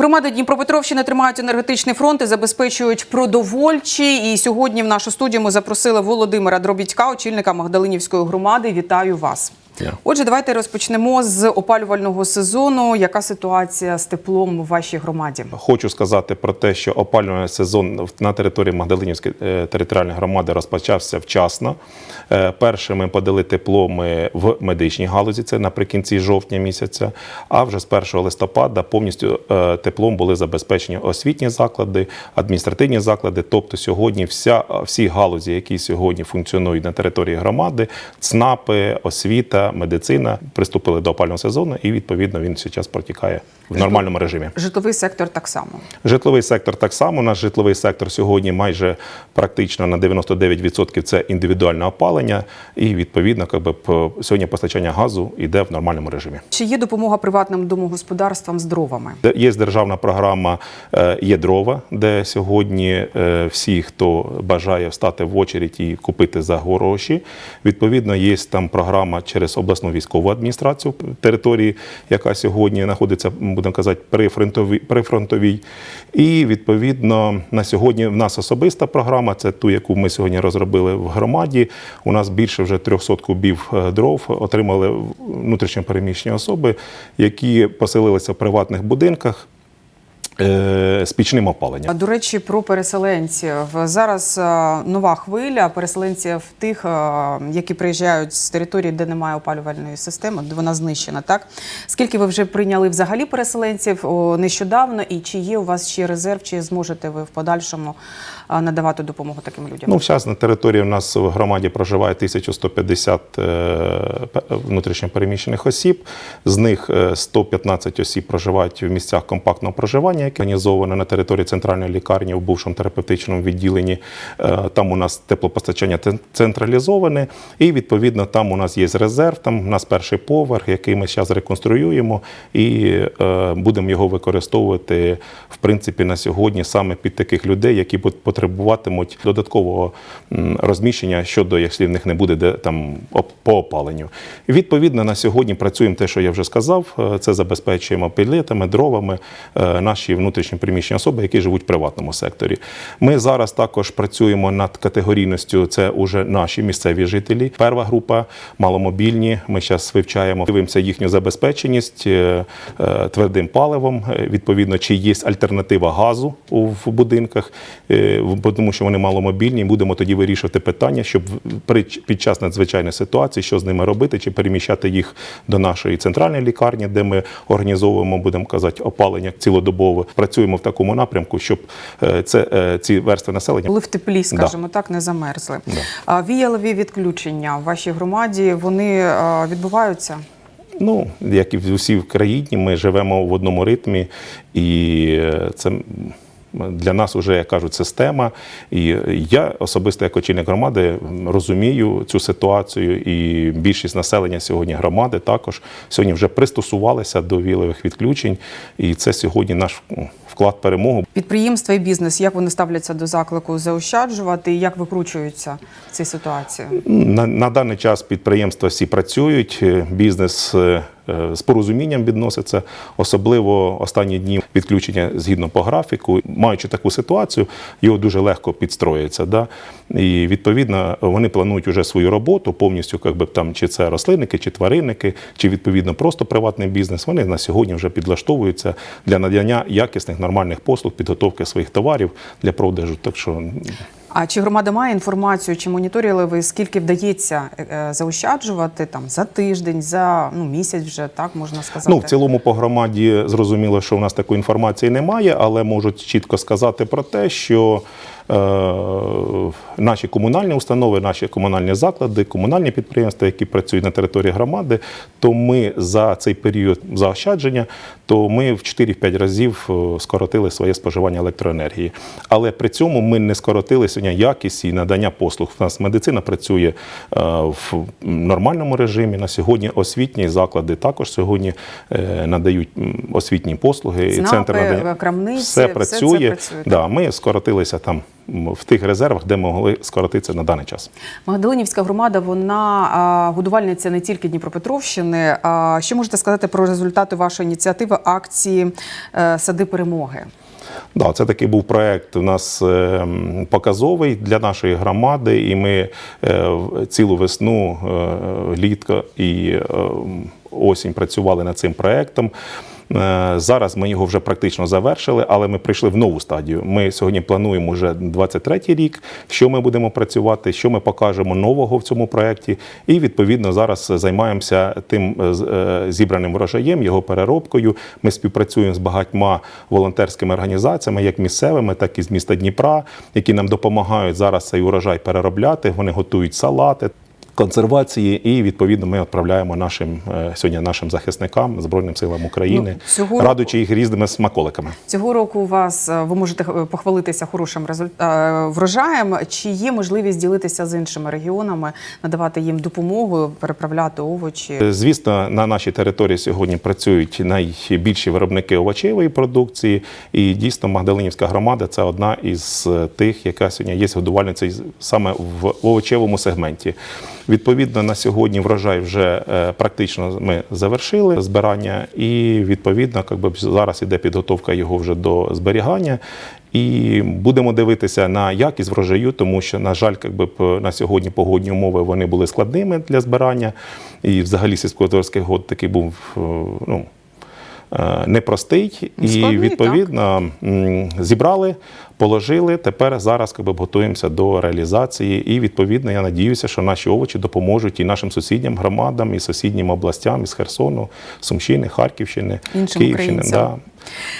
Громади Дніпропетровщини тримають енергетичний фронт і забезпечують продовольчі. І сьогодні в нашу студію ми запросили Володимира Дробітька, очільника Магдалинівської громади. Вітаю вас. Дякую. Отже, давайте розпочнемо з опалювального сезону. Яка ситуація з теплом у вашій громаді? Хочу сказати про те, що опалювальний сезон на території Магдалинівської е, територіальної громади розпочався вчасно. Е, Перше ми подали тепло ми в медичній галузі, це наприкінці жовтня місяця. А вже з 1 листопада повністю е, теплом були забезпечені освітні заклади, адміністративні заклади. Тобто сьогодні вся всі галузі, які сьогодні функціонують на території громади, ЦНАПи, освіта, медицина, приступили до опалювального сезону, і відповідно він зараз протікає в нормальному режимі. Житловий сектор так само. Житловий сектор так само. Наш житловий сектор сьогодні майже практично на 99% це індивідуальне опалення, і відповідно, якби сьогодні постачання газу йде в нормальному режимі. Чи є допомога приватним домогосподарствам з дровами? Є державна програма е, «Є дрова», де сьогодні е, всі, хто бажає встати в очередь і купити за гроші. Відповідно, є там програма через обласну військову адміністрацію території, яка сьогодні знаходиться, будемо казати, прифронтовій. прифронтовій. І відповідно на сьогодні в нас особиста програма, це ту, яку ми сьогодні розробили в громаді. У нас більше вже 300 кубів е, дров отримали внутрішньо переміщені особи, які поселилися в приватних будинках. Е, З пічним опаленням. До речі, про переселенців зараз е, нова хвиля переселенців тих, е, які приїжджають з території, де немає опалювальної системи, де вона знищена. Так скільки ви вже прийняли взагалі переселенців нещодавно, і чи є у вас ще резерв, чи зможете ви в подальшому надавати допомогу таким людям? Ну, зараз на території у нас в громаді проживає 1150 е, пе- внутрішньопереміщених осіб. З них е, 115 осіб проживають в місцях компактного проживання, які організовано на території центральної лікарні в бувшому терапевтичному відділенні. Е, Там у нас теплопостачання централізоване, і відповідно там у нас є резерв. Там у нас перший поверх, який ми зараз реконструюємо, і е, будемо його використовувати в принципі на сьогодні саме під таких людей, які потребуватимуть додаткового розміщення щодо, якщо в них не буде де там по опаленню. Відповідно, на сьогодні працюємо те, що я вже сказав. е, Це забезпечуємо пілетами, дровами наші внутрішні приміщення особи, які живуть в приватному секторі. Ми зараз також працюємо над категорійністю. Це уже наші місцеві жителі. Перша група маломобільні. Ми зараз вивчаємо, дивимося їхню забезпеченість е, е, твердим паливом. Е, Відповідно, чи є альтернатива газу в будинках, тому що вони маломобільні. Будемо тоді вирішувати питання, щоб під час надзвичайної ситуації, що з ними робити, чи переміщати їх до нашої центральної лікарні, де ми організовуємо, будемо казати, опалення цілодобово. Працюємо в такому напрямку, щоб е, це е, ці верстви населення Були в теплі, скажімо так, не замерзли. А Віялові відключення в вашій громаді вони е, відбуваються? Ну, як і всі в країні, ми живемо в одному ритмі, і це для нас вже, як кажуть, система. І я особисто, як очільник громади, розумію цю ситуацію, і більшість населення сьогодні громади також сьогодні вже пристосувалися до вілових відключень, і це сьогодні наш вклад в перемогу. Підприємства і бізнес, як вони ставляться до заклику заощаджувати, як викручуються в цій ситуації? На, на даний час підприємства всі працюють, е, бізнес е, е, з порозумінням відноситься, особливо останні дні відключення згідно по графіку. Маючи таку ситуацію, його дуже легко підстроїться. Да? І відповідно вони планують уже свою роботу повністю, як би там чи це рослинники, чи тваринники, чи відповідно просто приватний бізнес. Вони на сьогодні вже підлаштовуються для надання якісних нормальних послуг, підготовки своїх товарів для продажу. Так що А чи громада має інформацію, чи моніторили ви, скільки вдається е, е, заощаджувати там за тиждень, за ну місяць вже так можна сказати? Ну, в цілому по громаді зрозуміло, що у нас такої інформації немає, але можуть чітко сказати про те, що наші комунальні установи, наші комунальні заклади, комунальні підприємства, які працюють на території громади, то ми за цей період заощадження, то ми в 4-5 разів е, скоротили своє споживання електроенергії. Але при цьому ми не скоротили сьогодні якість і надання послуг. У нас медицина працює е, в нормальному режимі. На сьогодні освітні заклади також сьогодні е, надають освітні послуги. І центр надання крамниці, все все це працює. працює, Да, ми скоротилися там в тих резервах, де могли скоротитися на даний час. Магдалинівська громада, вона годувальниця не тільки Дніпропетровщини. Що можете сказати про результати вашої ініціативи акції е, Сади перемоги? Да, це такий був проект у нас е, показовий для нашої громади, і ми е, цілу весну, літко і осінь працювали над цим проектом. Е, Зараз ми його вже практично завершили, але ми прийшли в нову стадію. Ми сьогодні плануємо вже 23-й рік, що ми будемо працювати, що ми покажемо нового в цьому проєкті. І відповідно зараз займаємося тим е, е, зібраним врожаєм, його переробкою. Ми співпрацюємо з багатьма волонтерськими організаціями, як місцевими, так і з міста Дніпра, які нам допомагають зараз цей урожай переробляти. Вони готують салати. Консервації і відповідно ми відправляємо нашим е, сьогодні нашим захисникам Збройним силам України, Ну, цього року- радуючи їх різними смаколиками. Цього року у вас е, ви можете е, похвалитися хорошим врожаєм. Чи є можливість ділитися з іншими регіонами, надавати їм допомогу, переправляти овочі? Звісно, на нашій території сьогодні працюють найбільші виробники овочевої продукції, і дійсно Магдалинівська громада це одна із тих, яка сьогодні є годувальницею саме в овочевому сегменті. Відповідно, на сьогодні врожай вже е, практично ми завершили збирання, і відповідно, якби зараз іде підготовка його вже до зберігання. І будемо дивитися на якість врожаю, тому що, на жаль, якби на сьогодні погодні умови вони були складними для збирання. І взагалі сільськогосподарський год такий був е, ну, непростий. І Складний, відповідно м, зібрали, положили. Тепер зараз якби, готуємося до реалізації. І відповідно я надіюся, що наші овочі допоможуть і нашим сусіднім громадам, і сусіднім областям, із Херсону, Сумщини, Харківщини, Іншим Київщини. Да.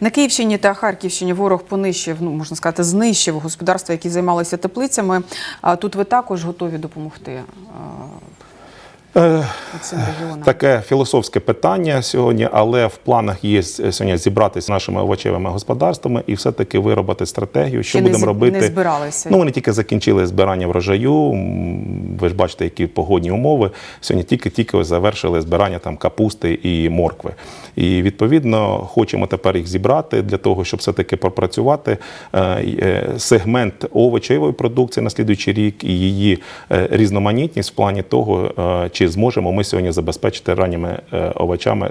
На Київщині та Харківщині ворог понищив, ну можна сказати, знищив господарства, які займалися теплицями. А тут ви також готові допомогти Е, а, цим регіонам? Таке філософське питання сьогодні, але в планах є сьогодні зібратися з нашими овочевими господарствами і все-таки виробити стратегію, що Ще будемо робити. не збиралися? Ну, вони тільки закінчили збирання врожаю. Ви ж бачите, які погодні умови. Сьогодні тільки-тільки завершили збирання там капусти і моркви. І відповідно хочемо тепер їх зібрати для того, щоб все-таки пропрацювати е, е, сегмент овочевої продукції на слідуючий рік і її е, різноманітність в плані того, е, чи зможемо ми сьогодні забезпечити ранніми е, овочами е,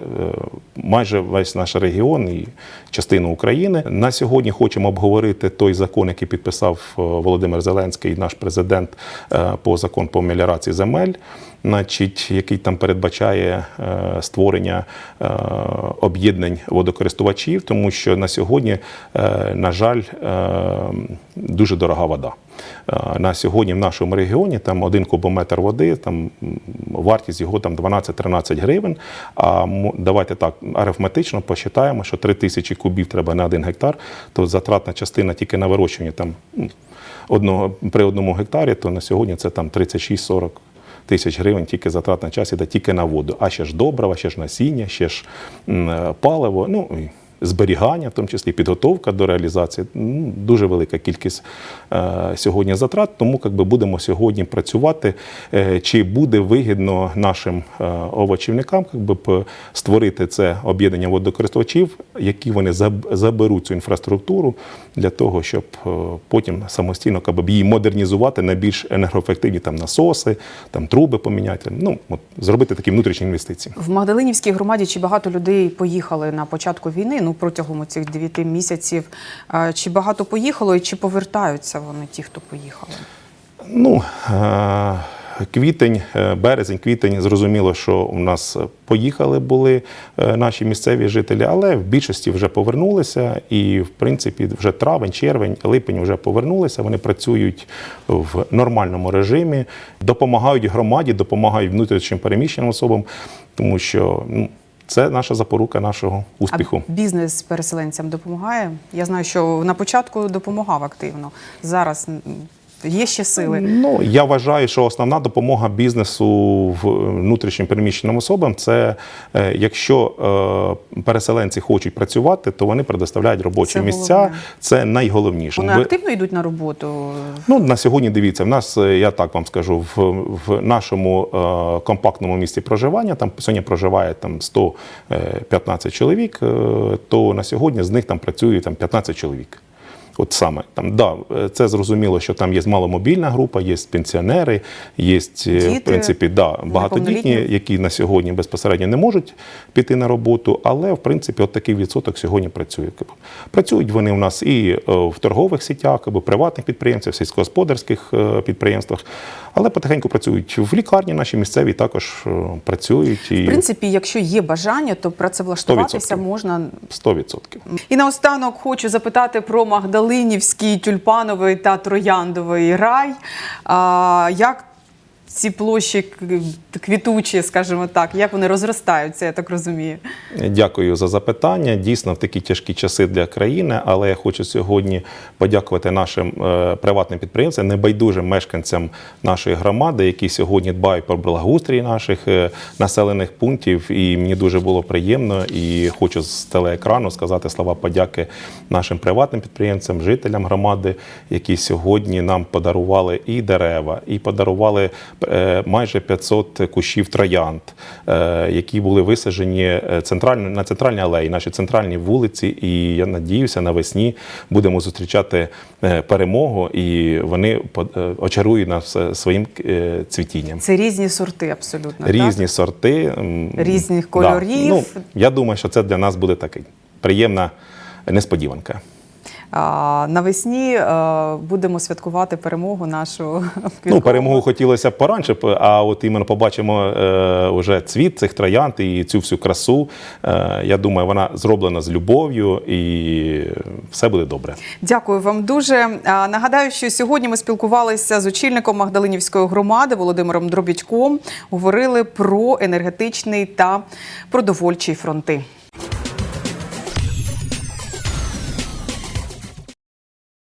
майже весь наш регіон і частину України. На сьогодні хочемо обговорити той закон, який підписав е, Володимир Зеленський, наш президент, по закон по меліорації земель. Значить, який там передбачає створення об'єднань водокористувачів, тому що на сьогодні, е, на жаль, е, дуже дорога вода. Е, На сьогодні в нашому регіоні там один кубометр води, там вартість його там 12-13 гривень. А давайте так арифметично посчитаємо, що 3 тисячі кубів треба на один гектар, то затратна частина тільки на вирощування там одного при одному гектарі, то на сьогодні це там 36-40 тисяч гривень тільки затрат на час іде тільки на воду. А ще ж добрива, ще ж насіння, ще ж е, паливо, ну зберігання, в тому числі підготовка до реалізації. Ну, Дуже велика кількість е, сьогодні затрат. Тому якби, будемо сьогодні працювати, е, чи буде вигідно нашим е, овочівникам якби, б, створити це об'єднання водокористувачів, які вони заб- заберуть цю інфраструктуру для того, щоб потім самостійно якби, її модернізувати на більш енергоефективні там насоси, там труби поміняти. Ну от зробити такі внутрішні інвестиції. В Магдалинівській громаді чи багато людей поїхали на початку війни? Ну протягом цих 9 місяців. Чи багато поїхало і чи повертаються вони, ті, хто поїхали? Ну, е, квітень, е, березень, квітень, зрозуміло, що у нас поїхали були е, наші місцеві жителі, але в більшості вже повернулися. І, в принципі, вже травень, червень, липень вже повернулися. Вони працюють в нормальному режимі, допомагають громаді, допомагають внутрішнім переміщеним особам, тому що ну, це наша запорука нашого успіху. А бізнес переселенцям допомагає? Я знаю, що на початку допомагав активно. Зараз є ще сили. Ну я вважаю, що основна допомога бізнесу в внутрішнім переміщеним особам це е, якщо е, переселенці хочуть працювати, то вони предоставляють робочі Це місця. головне. Це найголовніше. Вони активно йдуть на роботу. Ну, на сьогодні дивіться, в нас, е, я так вам скажу, в, в нашому е, компактному місці проживання, там сьогодні проживає там 115 чоловік, е, то на сьогодні з них там працює там 15 чоловік. От саме там, да, це зрозуміло, що там є маломобільна група, є пенсіонери, є е, Діти, в принципі да, багатодітні, які на сьогодні безпосередньо не можуть піти на роботу, але в принципі от такий відсоток сьогодні працює. Працюють вони у нас і е, в торгових сітях, або приватних підприємцях, сільськогосподарських е, підприємствах, але потихеньку працюють в лікарні. Наші місцеві також працюють і В принципі, якщо є бажання, то працевлаштуватися 100%. можна 100%. І наостанок хочу запитати про Магдалинівський, тюльпановий та трояндовий рай. Як ці площі квітучі, скажімо так, як вони розростаються, я так розумію. Дякую за запитання. Дійсно, в такі тяжкі часи для країни, але я хочу сьогодні подякувати нашим е, приватним підприємцям, небайдужим мешканцям нашої громади, які сьогодні дбають про благоустрій наших е, населених пунктів. І мені дуже було приємно і хочу з телеекрану сказати слова подяки нашим приватним підприємцям, жителям громади, які сьогодні нам подарували і дерева, і подарували майже 500 кущів троянд, е, які були висаджені е, центрально, на центральній алеї, наші центральні вулиці. І я надіюся, навесні будемо зустрічати е, перемогу, і вони е, очарують нас е, своїм е, цвітінням. Це різні сорти, абсолютно. Різні сорти м, Різних да. кольорів. Ну, я думаю, що це для нас буде такий приємна несподіванка. Навесні е, будемо святкувати перемогу нашу. Ну, перемогу хотілося б поранше, а от іменно побачимо е, уже цвіт цих троянд і цю всю красу. Е, я думаю, вона зроблена з любов'ю і все буде добре. Дякую вам дуже. Нагадаю, що сьогодні ми спілкувалися з очільником Магдалинівської громади Володимиром Дробічком. Говорили про енергетичний та продовольчий фронти.